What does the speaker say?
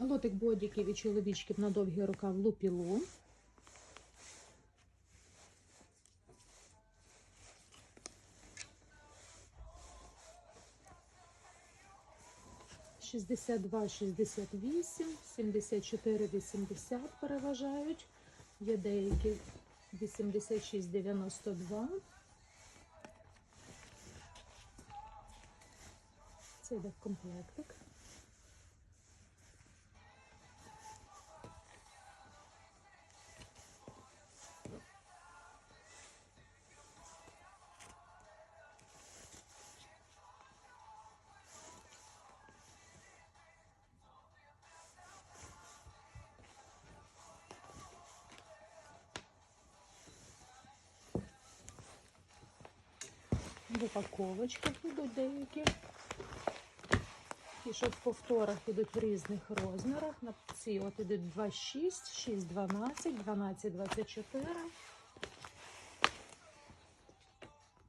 Лотик бодіків і чоловічків на довгі рукав лупілу. Шістдесят два, шістдесят вісім, сімдесят чотири, вісімдесят переважають. Є деякі 86, 92. Це йде в комплектик. В упаковочках йдуть деякі. Ті, що в повторах йдуть в різних розмірах. На ці от ідуть 2,6, 6,12, 12,24.